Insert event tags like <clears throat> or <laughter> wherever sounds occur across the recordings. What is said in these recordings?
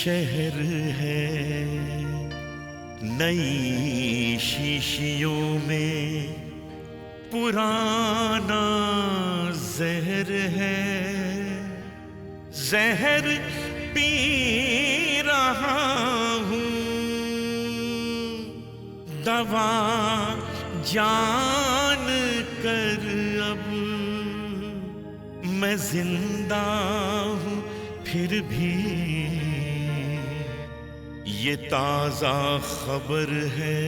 शहर है नई शीशियों में पुराना जहर है। जहर पी रहा हूँ दवा जान कर अब मैं जिंदा हूँ फिर भी ये ताज़ा खबर है।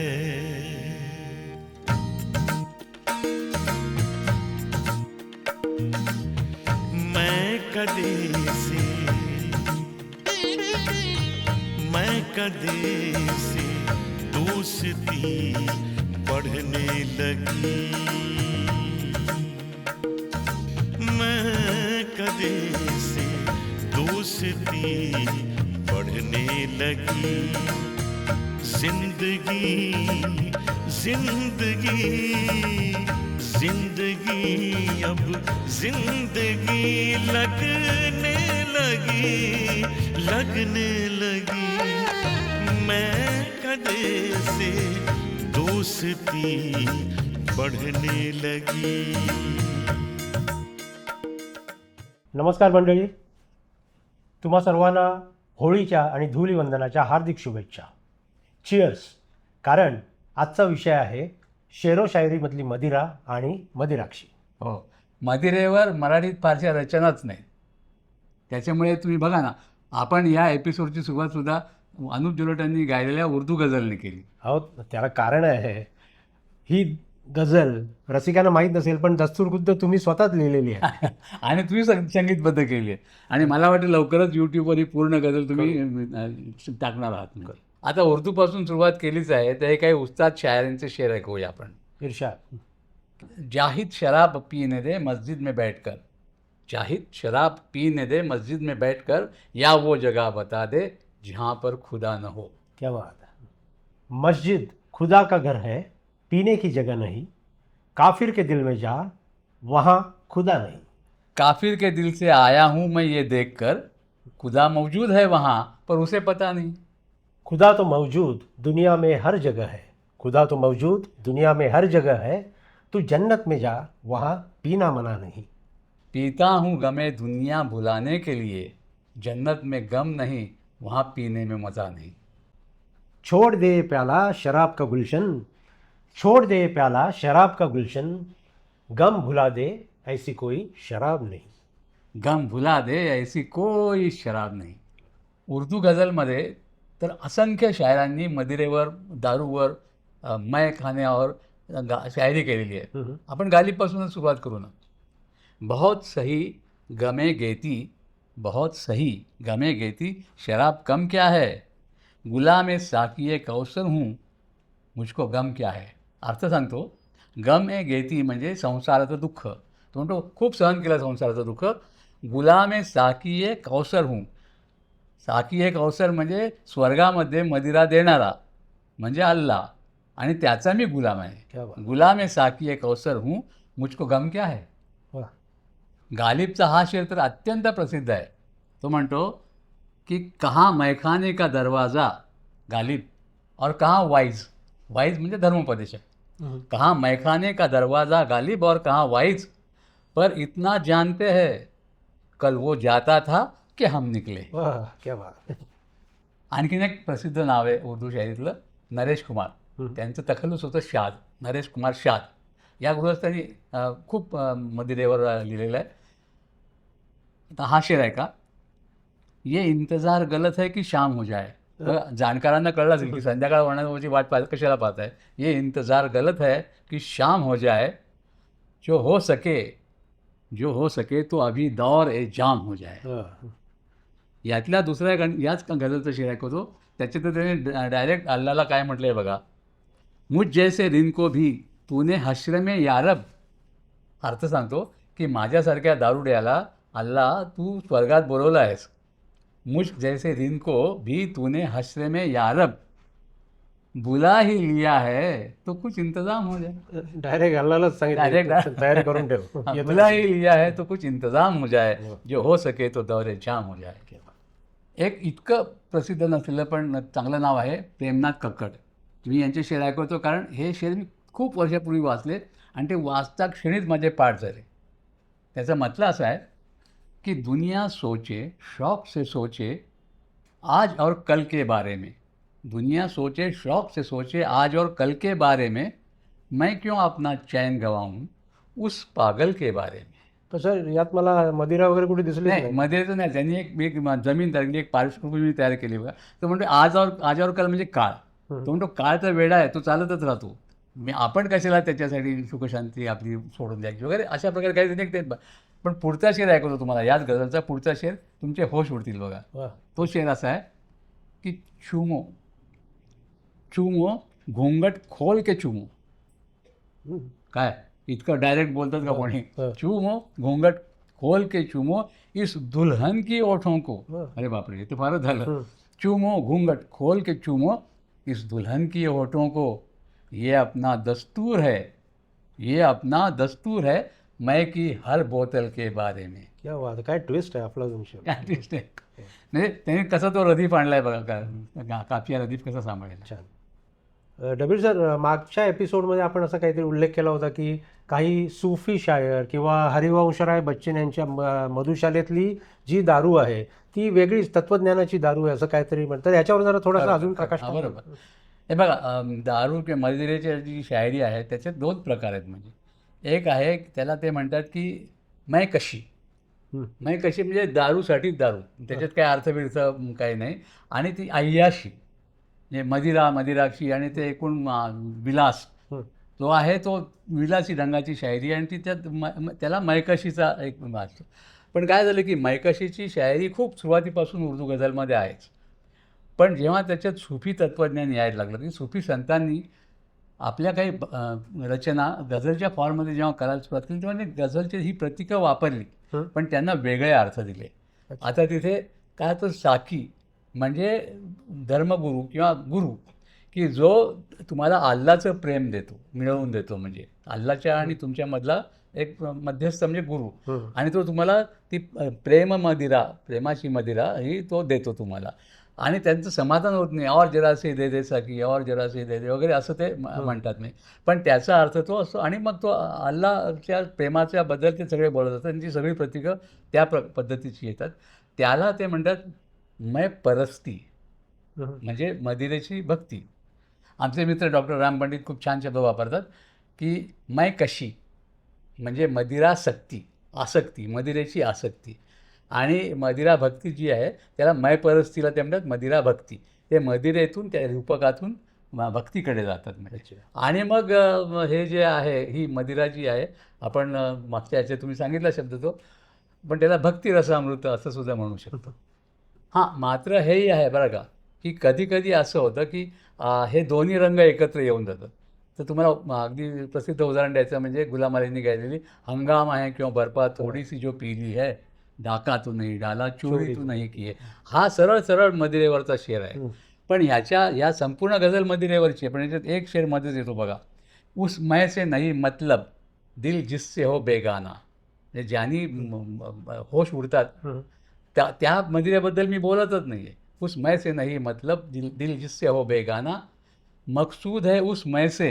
मैं कदे से, मैं कदे से दोस्ती बढ़ने लगी। मैं कदे से दोस्ती बढ़ने लगी। ज़िंदगी ज़िंदगी ज़िंदगी, अब ज़िंदगी लगने लगी लगने लगी। मैं कदे से दोस्ती बढ़ने लगी। नमस्कार मंडळी तुम्हा सर्वांना होळीच्या आणि धुलीवंदनाच्या हार्दिक शुभेच्छा. चिअर्स कारण आजचा विषय आहे शेरो शायरीमधली मदिरा आणि मदिराक्षी. हो. मदिरेवर मराठीत फारशा रचनाच नाही. त्याच्यामुळे तुम्ही बघा ना आपण या एपिसोडची सुरुवातसुद्धा अनुप जलोट यांनी गायलेल्या उर्दू गझलने केली. अहो त्याला कारण आहे ही गझल. रसिकांना माहीत नसेल पण दस्तूरखुद्द तुम्ही स्वतःच लिहिलेली आहे. <laughs> आणि तुम्ही संगीतबद्ध केली आहे. आणि मला वाटतं लवकरच यूट्यूबवर ही पूर्ण गझल तुम्ही टाकणार आहात आता उर्दूपासून सुरुवात केलीच आहे तर हे काही उस्ताद शायरांचे शेर ऐकूया आपण इर्षाद जाहिद शराब पीने दे मस्जिद में बैठकर जाहिद शराब पीने दे मस्जिद में बैठकर या वो जगह बता दे जहाँ पर खुदा न हो। क्या बात है। मस्जिद खुदा का घर है पीने की जगह नहीं काफिर के दिल में जा वहाँ खुदा नहीं। काफिर के दिल से आया हूँ मैं ये देखकर खुदा मौजूद है वहाँ पर उसे पता नहीं। खुदा तो मौजूद दुनिया में हर जगह है। खुदा तो मौजूद दुनिया में हर जगह है। तू जन्नत में जा वहाँ पीना मना नहीं। पीता हूँ गमे दुनिया भुलाने के लिए जन्नत में गम नहीं वहाँ पीने में मज़ा नहीं। छोड़ दे प्याला शराब का गुलशन छोड़ दे प्याला शराब का गुलशन गम भुला दे ऐसी कोई शराब नहीं। गम भुला दे ऐसी कोई शराब नाही। उर्दू गज़ल गझलमध्ये तर असंख्य शायरांनी मदिरेवर दारूवर मय खाण्यावर गा शायरी केलेली आहे हम्म. आपण गालिबपासूनच सुरुवात करू ना. बहुत सही गमे गेती बहुत सही गमे गेती शराब कम क्या है? गुलाम साकिये कौसर हूँ मुझको गम क्या है? अर्थ सांगतो गम ए गेती म्हणजे संसाराचं दुःख. तो म्हणतो खूप सहन केलं संसाराचं दुःख. गुलाम ए साकिये कौसर हूँ. साकी एक अवसर म्हणजे स्वर्गामध्ये मदिरा देणारा म्हणजे अल्लाह आणि त्याचा मी गुलाम आहे. गुलाम ए साकी एक अवसर हूँ मुझको गम क्या है? वाह. गालिबचा हा शेर तर अत्यंत प्रसिद्ध आहे. तो म्हणतो की कहाँ मैखाने का दरवाज़ा? गालिब. और कहाँ वाइज? वाइज म्हणजे धर्मोपदेशक. कहाँ मैखाने का दरवाज़ा गालिब और कहाँ वाइज? पर इतना जानते हैं। कल वो जाता था कि हम निकले। वाह क्या बात। आणखीन एक प्रसिद्ध नाव आहे उर्दू शायरीतलं नरेश कुमार. त्यांचं तखल्लुस होतं शाद नरेश कुमार शाद. या गृहस्थांनी खूप मदिरेवर लिहिलेलं आहे. आता हा शेर आहे का? ये इंतजार गलत है की शाम हो जाए. जाणकारांना कळलं असेल की संध्याकाळ होण्याची वाट पाह कशाला पाहताय? ये इंतजार गलत है कि शाम हो जाए जो हो सके जो हो सके तो अभी दौर ए जाम हो जाए. यातल्या दुसऱ्या गण याच गझलचं शेर ऐकवतो त्याच्यात त्याने डायरेक्ट अल्लाला काय म्हटलं आहे बघा? मुझ जैसे दिन को भी तूने हश्र में यारब अर्थ सांगतो की माझ्यासारख्या दारुड्याला अल्लाह तू स्वर्गात बोलवलं आहेस. मुझ जैसे दिन को भी तूने हश्र में यारब बुला ही लिया है तो कुछ इंतजाम हो जाए। डायरेक्ट तयारी करून ठेव. <laughs> येतो. बुला ही लिया है तो कुछ इंतजाम हो जाए जो हो सके तो दौरे जाम हो जाए. एक इतकं प्रसिद्ध नसलेलं पण चांगलं नाव आहे प्रेमनाथ कक्कड. मी यांचे शेर ऐकवतो कारण हे शेर मी खूप वर्षापूर्वी वाचले आणि ते वाचता क्षणीच माझे पाठ झाले. त्याचा मतलब असा आहे कि दुनिया सोचे शौक से सोचे आज और कल के बारे में। दुनिया सोचे शौक से सोचे आज और कल के बारे में मैं क्यों अपना चैन गवाऊं उस पागल के बारे में? तर सर यात मला मदिरा वगैरे कुठे दिसली नाही मध्ये तर नाही त्यांनी एक एक जमीन तयार केली एक पार्श्वभूमी तयार केली बघा. तो म्हणतो आज और आज और काल म्हणजे काळ. तो म्हणतो काळ तर वेडा आहे तो चालतच राहतो. मी आपण कशाला त्याच्यासाठी सुखशांती आपली सोडून द्यायची? वगैरे अशा प्रकारे काही नाही ते पण पुढचा शेर ऐकवतो तुम्हाला. याच गझलचा पुढचा शेर तुमचे होश उडतील बघा. तो शेर असा आहे की चुमो चुमो घोंगट खोल के चुमो. काय? इतकं डायरेक्ट बोलतात का कोणी. चुमो घोंगट खोल के चुमो इस दुल्हन की ओठों को. अरे बापरे हे तर फारच झालं. चुमो घूंघट खोल के चुमो इस दुल्हन की होठों को. ये अपना दस्तूर है. ये अपना दस्तूर है. मैं की हर बोतल के बारे में। क्या बात आहे. काय ट्विस्ट आहे आपला तुमच्या काय twist आहे? म्हणजे त्याने कसा तो रदीफ आणलाय बघा का कापिया रदीफ कसा सांभाळेल छान. अ, डबीर सर मागच्या एपिसोडमध्ये आपण असा काहीतरी उल्लेख केला होता की काही सुफी शायर किंवा हरिवंशराय बच्चन यांच्या म- मधुशालेतली जी दारू आहे ती वेगळीच तत्वज्ञानाची दारू आहे असं काहीतरी म्हणतात याच्यावर जरा थोडासा अजून प्रकाश हा, टाका. बरोबर. हे बघा अम, दारू किंवा मदिरेची जी शायरी आहे त्याचे दोन प्रकार आहेत म्हणजे. एक आहे त्याला ते म्हणतात की मै कशी. मै कशी म्हणजे दारूसाठीच दारू. त्याच्यात काय अर्थबिर्थ काही नाही. आणि ती अय्याशी म्हणजे मदिरा मदिराक्षी आणि ते एकूण विलास. तो आहे तो विलासी रंगाची शायरी आणि ती त्यात म त्याला मैकशीचा एक वाचतो पण काय झालं की मैकशीची शायरी खूप सुरुवातीपासून उर्दू गझलमध्ये आहेच. पण जेव्हा त्याच्यात सुफी तत्त्वज्ञान यायला लागलं की सुफी संतांनी आपल्या काही रचना गझलच्या फॉर्ममध्ये जेव्हा करायला सुरुवात केली तेव्हा ते गझलची ही प्रतीकं वापरली. पण त्यांना वेगळे अर्थ दिले. आता तिथे काय तर साकी म्हणजे धर्मगुरू किंवा गुरु की जो तुम्हाला अल्लाचं प्रेम देतो मिळवून देतो म्हणजे अल्लाच्या आणि तुमच्यामधला एक मध्यस्थ म्हणजे गुरु. आणि तो तुम्हाला ती प्रेम मदिरा प्रेमाची मदिरा ही तो देतो तुम्हाला आणि त्यांचं समाधान होत नाही. और जरासे दे दे सकी और जरासे दे दे वगैरे असं ते म- म्हणतात नाही. पण त्याचा अर्थ तो असतो आणि मग तो अल्लाच्या प्रेमाच्या बद्दल ते सगळे बोलत असतात त्यांची सगळी प्रतीकं त्या प्र पद्धतीची येतात. त्याला ते म्हणतात मै परस्ती. हं. म्हणजे मदिरेची भक्ती. आमचे मित्र डॉक्टर राम पंडित खूप छान शब्द वापरतात की मै कशी? म्हणजे मदिरासक्ती आसक्ती मदिरेची आसक्ती. आणि मदिरा भक्ती जी आहे त्याला मय परस्तीला ते म्हणतात मदिरा भक्ती. ते मदिरेतून त्या रूपकातून भक्तीकडे जातात म्हणजे. आणि मग हे जे आहे ही मदिरा जी आहे आपण मागच्या याच्यात तुम्ही सांगितला शब्द तो पण त्याला भक्ती रसामृत असं सुद्धा म्हणू शकतो. हां मात्र हेही आहे बरं का की कधी कधी असं होतं की आ, हे दोन्ही रंग एकत्र येऊन जातात. तर तुम्हाला अगदी प्रसिद्ध उदाहरण द्यायचं म्हणजे गुलाम अलींनी गायलेली हंगाम आहे किंवा बर्फा थोडीशी जो पिली है डाका तू नाही डाला चोरी तू नाही की हा सरळ सरळ मदिरेवरचा शेर आहे. पण ह्याच्या या संपूर्ण गझल मदिरेवरची आहे. पण याच्यात एक शेर मध्येच येतो बघा. उस मै से नाही मतलब दिल जिससे हो बेगाना. म्हणजे ज्यांनी होश उडतात. त्या त्या मदिरेबद्दल मी बोलतच नाही आहे उस मै से नहीं मतलब दिल दिल जिससे हो बेगाना. मकसूद है उस मै से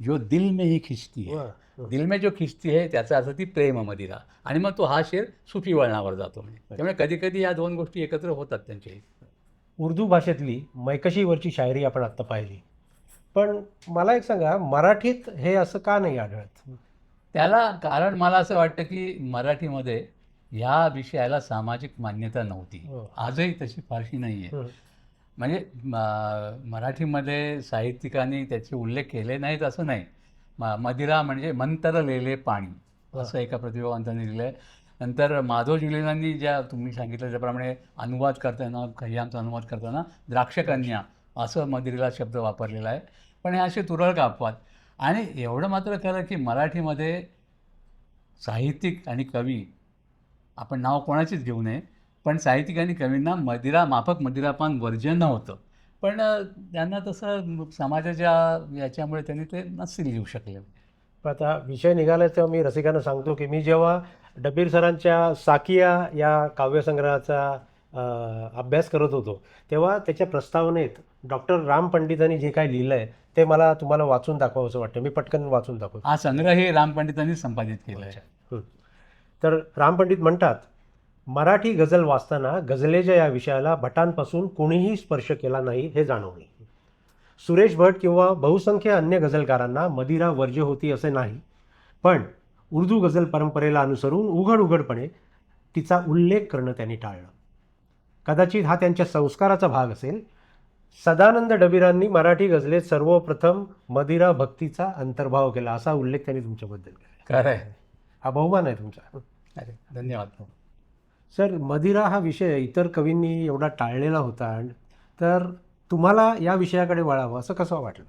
जो दिल में ही खिंचती. हं. दिल में जो खिंचती है त्याचा अर्थ ती प्रेम मदिरा आणि मग तो हा शेर सुफी वळणावर जातो म्हणजे त्यामुळे कधी कधी या दोन गोष्टी एकत्र होतात त्यांच्या उर्दू भाषेतली मैकशीवरची शायरी आपण आत्ता पाहिली. पण मला एक सांगा मराठीत हे असं का नाही आढळत? त्याला कारण मला असं वाटतं की मराठीमध्ये ह्या विषयाला सामाजिक मान्यता नव्हती. आजही तशी फारशी नाही आहे. म्हणजे मराठीमध्ये साहित्यिकांनी त्याचे उल्लेख केले नाहीत असं नाही. म मदिरा म्हणजे मंतरलेले पाणी. असं एका प्रतिभावंतांनी लिहिलं आहे नंतर माधव जुलेनांनी ज्या तुम्ही सांगितलं त्याप्रमाणे अनुवाद करताना खय्यामचा अनुवाद करताना द्राक्षकन्या असं मदिरेला शब्द वापरलेला आहे. पण हे असे तुरळक अपवाद आणि एवढं मात्र खरं की मराठीमध्ये साहित्यिक आणि कवी आपण नाव कोणाचीच घेऊ नये पण साहित्यिक आणि कवींना मदिरा माफक मदिरापान वर्जन नव्हतं पण त्यांना तसं समाजाच्या याच्यामुळे त्यांनी ते नसतील लिहू शकले. पण आता विषय निघाला तेव्हा मी रसिकांना सांगतो की मी जेव्हा डबीर सरांच्या साकिया या काव्यसंग्रहाचा अभ्यास करत होतो तेव्हा त्याच्या प्रस्तावनेत डॉक्टर राम पंडितांनी जे काय लिहिलं आहे ते मला तुम्हाला वाचून दाखवावं असं वाटतं. मी पटकन वाचून दाखवतो. हा संग्रह हे राम पंडितांनी संपादित केला आहे हं. तर राम पंडित म्हणतात मराठी गझल वाचताना गझलेच्या या विषयाला भटांपासून कोणीही स्पर्श केला नाही हे जाणवले. सुरेश भट किंवा बहुसंख्य अन्य गझलकारांना मदिरा वर्ज्य होती असे नाही पण उर्दू गझल परंपरेला अनुसरून उघड उघडपणे तिचा उल्लेख करणं त्यांनी टाळलं. कदाचित हा त्यांच्या संस्काराचा भाग असेल. सदानंद डबीरांनी मराठी गझलेत सर्वप्रथम मदिरा भक्तीचा अंतर्भाव केला असा उल्लेख त्यांनी तुमच्याबद्दल केला. खरं आहे. हा बहुमान आहे तुमचा. अरे धन्यवाद. सर मदिरा हा विषय इतर कवींनी एवढा टाळलेला होता तर तुम्हाला या विषयाकडे वळावं असं कसं वाटलं?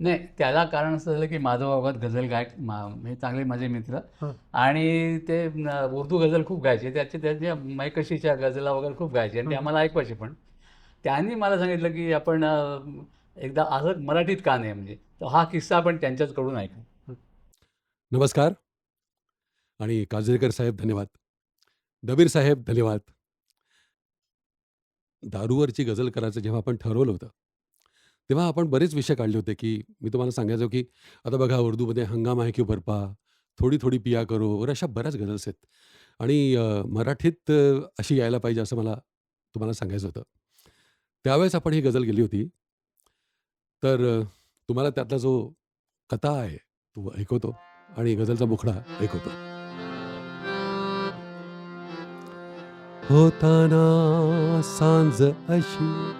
नाही त्याला कारण असं झालं की माधव अवघात गझल गायक मा हे चांगले माझे मित्र. आणि ते उर्दू गझल खूप गायचे. त्याचे त्याच्या मैकशीच्या गझला वगैरे खूप गायचे आणि ते आम्हाला ऐकवायचे पण. त्यांनी मला सांगितलं की आपण एकदा असं मराठीत का नाही म्हणजे तर हा किस्सा आपण त्यांच्याचकडून ऐकू. नमस्कार. आणि काजरेकर साहेब धन्यवाद. दबीर साहेब धन्यवाद. दारूवरची गझल करायचं जेव्हा आपण ठरवलं होतं तेव्हा आपण बरेच विषय काढले होते की मी तुम्हाला सांगायचो की आता बघा उर्दूमध्ये हंगाम आहे की भरपा थोडी थोडी पिया करो वगैरे अशा बऱ्याच गझल्स आहेत. आणि मराठीत अशी यायला पाहिजे असं मला तुम्हाला सांगायचं होतं. त्यावेळेस आपण ही गझल गेली होती. तर तुम्हाला त्यातला जो कथा आहे तो ऐकवतो आणि गझलचा मुखडा ऐकवतो. होताना सांज अशी.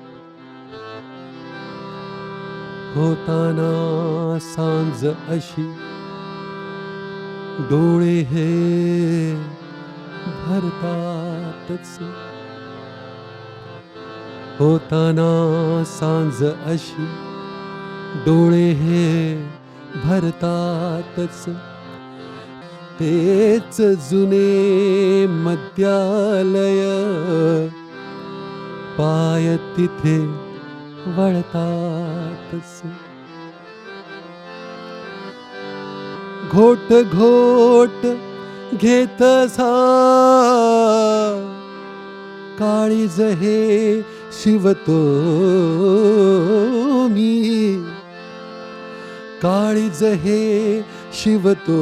होताना सांज अशी. डोळे हे भरतातच. होताना सांज अशी. डोळे हे भरतातच. तेच जुने मद्यालय पाय तिथे वळतातच. घोट घोट घेत सा. काळीज हे शिवतो मी. काळीज हे शिवतो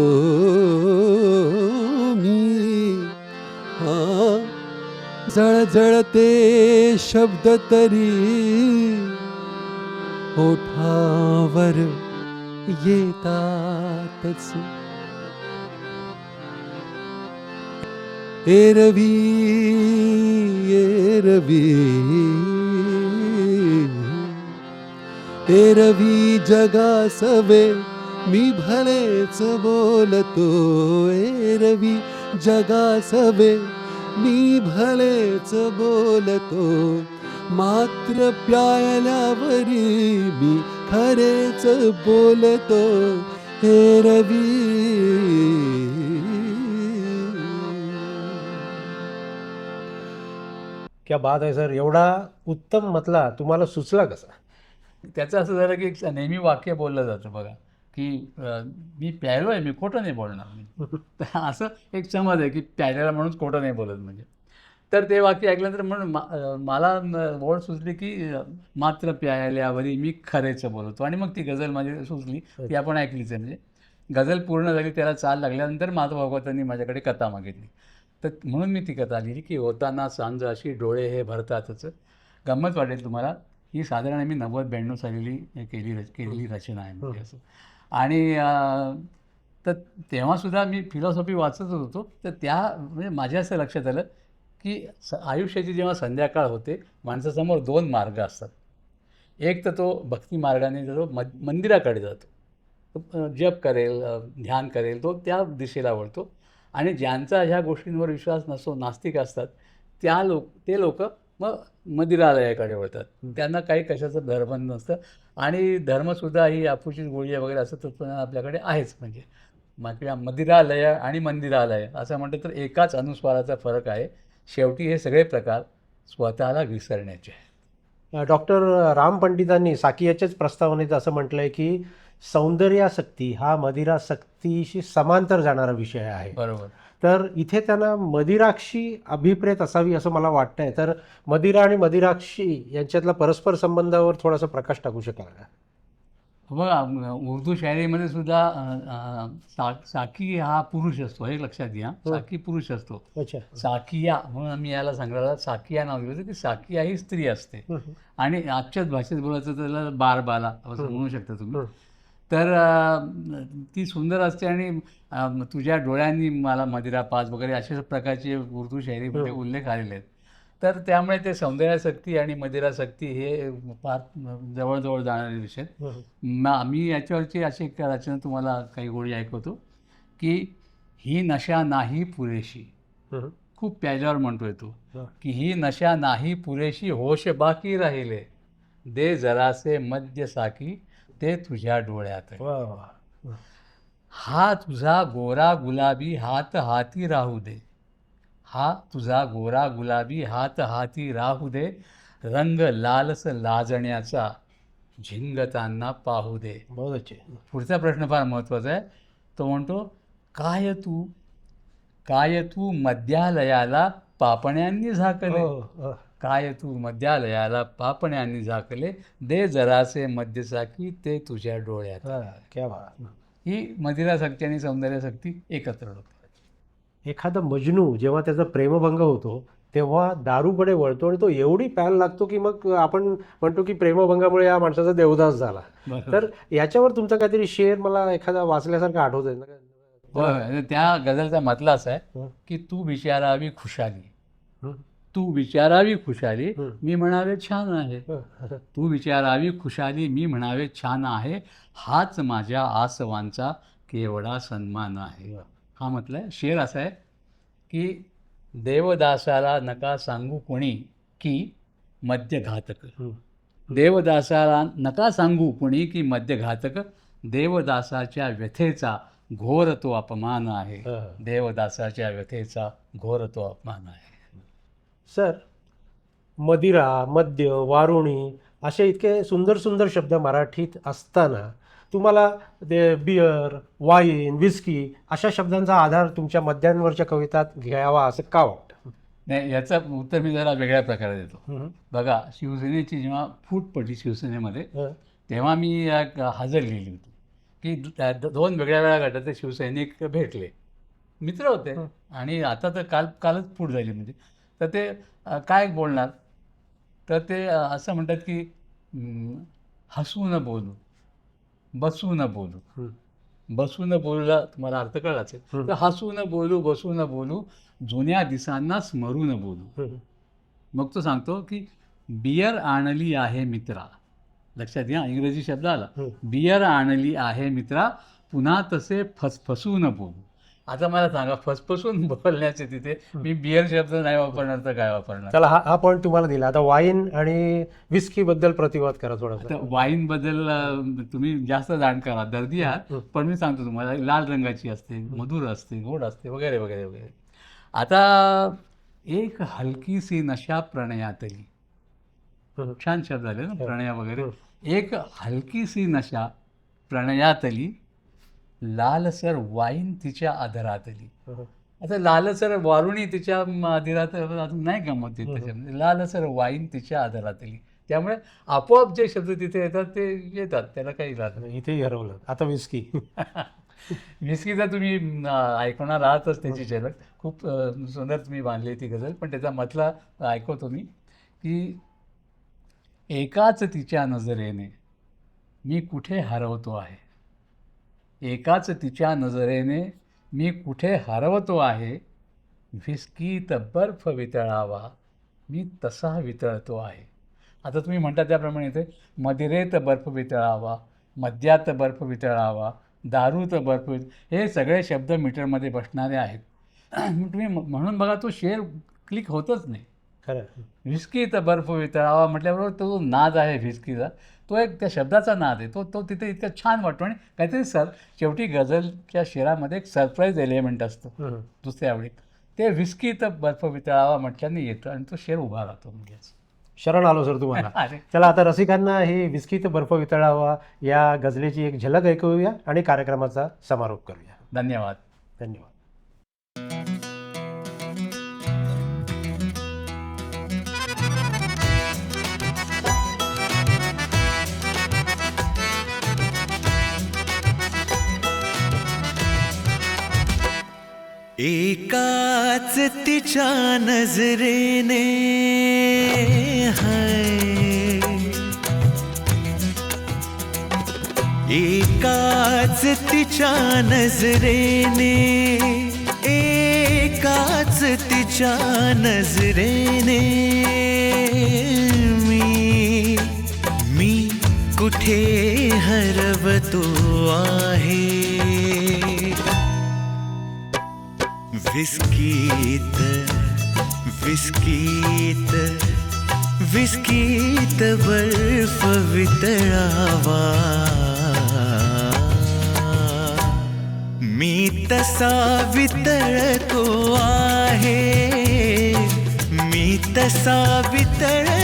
मी. हा जळजळते शब्द तरी ओठावर येतातच. एरवी एरवी एरवी जगासवे मी भलेच बोलतो एरवी जगासवे. मी भलेच बोलतो मात्र प्यायल्यावरी मी खरेच बोलतो. एरवी क्या बात आहे सर. एवढा उत्तम मतला तुम्हाला सुचला कसा? त्याचं असं झालं की एक नेहमी वाक्य बोललं जातं बघा. की मी प्यायलो आहे मी खोटं नाही बोलणार. मी <laughs> तर असं एक समज आहे की प्यायलेला म्हणून खोटं नाही बोलत म्हणजे. तर ते वाक्य ऐकल्यानंतर म्हणून मा- मला ओढ सुचली की मात्र प्यायल्यावरी मी खरेचं बोलतो. आणि मग ती गझल माझी सुचली ती आपण ऐकलीच आहे म्हणजे. गझल पूर्ण झाली त्याला चाल लागल्यानंतर माधव भागवतांनी माझ्याकडे कथा मागितली. तर म्हणून मी ती कथा लिहिली की होताना सांज अशी डोळे हे भरतातच. गंमत वाटेल तुम्हाला. ही साधारण मी नव्वद ब्याण्णव साली हे केली रच- केलेली रचना आहे म्हणजे असं. आणि तर तेव्हासुद्धा मी फिलॉसॉफी वाचत होतो. तर त्या म्हणजे माझ्या असं लक्षात आलं की स आयुष्याची जेव्हा संध्याकाळ होते माणसासमोर दोन मार्ग असतात. एक तर तो भक्ती मार्गाने जो म मंदिराकडे जातो. तो जप करेल ध्यान करेल तो त्या दिशेला वळतो. आणि ज्यांचा ह्या गोष्टींवर विश्वास नसतो नास्तिक असतात त्या लोक ते लोक मग मदिरालयाकडे वळतात. त्यांना काही कशाचं धर्मबंध नसतं. आणि धर्मसुद्धा ही अफूची गोळी आहे वगैरे असं तत्वज्ञान आपल्याकडे आहेच. म्हणजे किंवा मदिरालय आणि मंदिरालय असं म्हटलं तर एकाच अनुस्वाराचा फरक आहे. शेवटी हे सगळे प्रकार स्वतःला विसरण्याचे आहेत. डॉक्टर राम पंडितांनी साकियाच्याच प्रस्तावनेत असं म्हटलंय की सौंदर्यासक्ती हा मदिरासक्तीशी समांतर जाणारा विषय आहे. बरोबर. तर इथे त्यांना मदिराक्षी अभिप्रेत असावी असं मला वाटतंय. तर मदिरा आणि मदिराक्षी यांच्यातला परस्पर संबंधावर थोडासा प्रकाश टाकू शकाल का? बघा उर्दू शायरीमध्ये सुद्धा सा साकी हा पुरुष असतो हे लक्षात घ्या. साकी पुरुष असतो. अच्छा. साकिया म्हणून आम्ही याला सांगितलं साकिया नाव दिलं होतं की साकिया ही स्त्री असते. आणि आजच्याच भाषेत बोलायचं तर त्याला बार बाला असं म्हणू शकता तुम्ही. तर ती सुंदर असते आणि तुझ्या डोळ्यांनी मला मदिरा पाच वगैरे अशा प्रकारचे उर्दू शायरीमध्ये उल्लेख आलेले आहेत. तर त्यामुळे ते सौंदर्यासक्ती आणि मदिरासक्ती हे फार जवळजवळ जाणारे विषय आहेत. म- मी याच्यावरची अशी एक रचना तुम्हाला काही गोळी ऐकवतो की ही नशा नाही पुरेशी. खूप प्याजावर म्हणतोय तो हा. की ही नशा नाही पुरेशी होश बाकी राहिले. दे जरासे मद्य साकी ते तुझ्या डोळ्यात हा तुझा गोरा गुलाबी हात हाती राहू दे. हा तुझा गोरा गुलाबी हात हाती राहू दे. रंग लालस लाजण्याचा झिंगताना पाहू दे. बहुत अच्छे. पुढचा प्रश्न फार महत्त्वाचा आहे. तो म्हणतो काय तू? काय तू मध्यालयाला पापण्यांनी झाकले? हो, हो. काय तू मध्यालयाला पापण्यांनी झाकले? दे जरासे मध्यसाकी ते तुझ्या डोळ्यात. हा, ही मदिराशक्ती आणि सौंदर्यशक्ती एकत्र होते. एखादा मजनू जेव्हा त्याचा प्रेमभंग होतो तेव्हा दारूकडे वळतो आणि तो एवढी प्याल लागतो की मग आपण म्हणतो की प्रेमभंगामुळे या माणसाचा देवदास झाला. तर याच्यावर तुमचा काहीतरी शेर मला एखादा वाचल्यासारखं आठवत. आणि त्या गझलचा मतला असा आहे. की तू विचारावी खुशाली. तू विचारावी खुशाली. मी म्हणावे छान आहे. तू विचारावी खुशाली मी म्हणावे छान आहे. हाच माझ्या आसवांचा केवढा सन्मान आहे. हा. म्हटलं शेर असा आहे की देवदासाला नका सांगू कोणी की मद्यघातक. हं. देवदासाला नका सांगू कोणी की मद्यघातक. देवदासाच्या व्यथेचा घोर तो अपमान आहे. देवदासाच्या व्यथेचा घोर तो अपमान आहे. सर मदिरा मद्य वारुणी असे इतके सुंदर सुंदर शब्द मराठीत असताना तुम्हाला ते बियर वाईन विस्की अशा शब्दांचा आधार तुमच्या मद्यांवरच्या कवितात घ्यावा असं का वाटतं नाही याचं उत्तर मी जरा वेगळ्या प्रकारे देतो. बघा शिवसेनेची जेव्हा फूट पडली शिवसेनेमध्ये. तेव्हा मी एक हजर लिहिली होती की दोन वेगळ्या वेगळ्या गटाचे शिवसैनिक भेटले मित्र होते. आणि आता तर काल कालच फूट झाली म्हणजे तर ते काय बोलणार तर ते असं म्हणतात की हसू न बोलू बसू न बोलू. बसू न बोलूला तुम्हाला अर्थ कळला असेल. तर हसू न बोलू बसू न बोलू जुन्या दिसांना स्मरू न बोलू. मग तो सांगतो की बियर आणली आहे मित्रा लक्षात घ्या इंग्रजी शब्द आला. बियर आणली आहे मित्रा पुन्हा तसे फसफसू न बोलू आता मला सांगा फसफसून <laughs> बोलण्याचे तिथे मी बियर शब्द नाही वापरणार तर काय वापरणार? चला हा हा पॉईंट तुम्हाला दिला. आता वाईन आणि विस्की बद्दल प्रतिवाद करा आता वाईन बद्दल तुम्ही जास्त जाणकार आहात दर्दी आहात. पण मी सांगतो तुम्हाला लाल रंगाची असते मधुर असते गोड असते वगैरे वगैरे वगैरे. आता एक हलकीसी नशा प्रणयातली. छान शब्द झाले ना. प्रणया वगैरे. एक हलकीसी नशा प्रणयातली लालसर वाईन तिच्या आदरातली हं. आता लालसर वारुणी तिच्या आदरात अजून नाही गमत हं. त्याच्यामध्ये लालसर वाईन तिच्या आदरातली त्यामुळे आपोआप जे शब्द तिथे येतात ते येतात. त्याला काही इलाज नाही. इथेही हरवलं. आता विस्की विस्कीचा <laughs> तुम्ही अं, ऐकणार आहातच त्याची झलक. खूप सुंदर तुम्ही बांधली ती गझल. पण त्याचा मतला ऐकवतो मी की एकाच तिच्या नजरेने मी कुठे हरवतो आहे? एकाच तिच्या नजरेने मी कुठे हरवतो आहे? व्हिस्कीत बर्फ वितळावा मी तसा वितळतो आहे. आता तुम्ही म्हणता त्याप्रमाणे इथे मदिरेत बर्फ वितळावा मद्यात बर्फ वितळावा दारूत बर्फ वित- हे सगळे शब्द मीटरमध्ये बसणारे आहेत. <clears throat> तुम्ही म्हणून बघा तो शेर क्लिक होतच नाही. खरं. व्हिस्कीत बर्फ वितळावा म्हटल्याबरोबर तो जो नाद आहे व्हिस्कीचा तो एक त्या शब्दाचा नाद आहे. तो तो तिथे इतका छान वाटतो आणि काहीतरी सर शेवटी गझलच्या शेरामध्ये एक सरप्राईज एलिमेंट असतं. दुसऱ्या आवडीत ते व्हिस्कीत बर्फ वितळावा म्हटल्याने येतं आणि तो शेर उभा राहतो म्हणजे शरण आलो सर तुम्हाला. <laughs> चला आता रसिकांना ही विस्कीत बर्फ वितळावा या गझलेची एक झलक ऐकूया आणि कार्यक्रमाचा समारोप करूया. धन्यवाद. धन्यवाद. एकाच तिच्या नजरेने हाय. एकाच तिच्या नजरेने एकाच तिच्या नजरेने मी मी कुठे हरवतो आहे? विस्कीत विस्कीत विस्कीत बर्फ वितळावा. मी तसा वितळतो आहे मी तसा वितळतो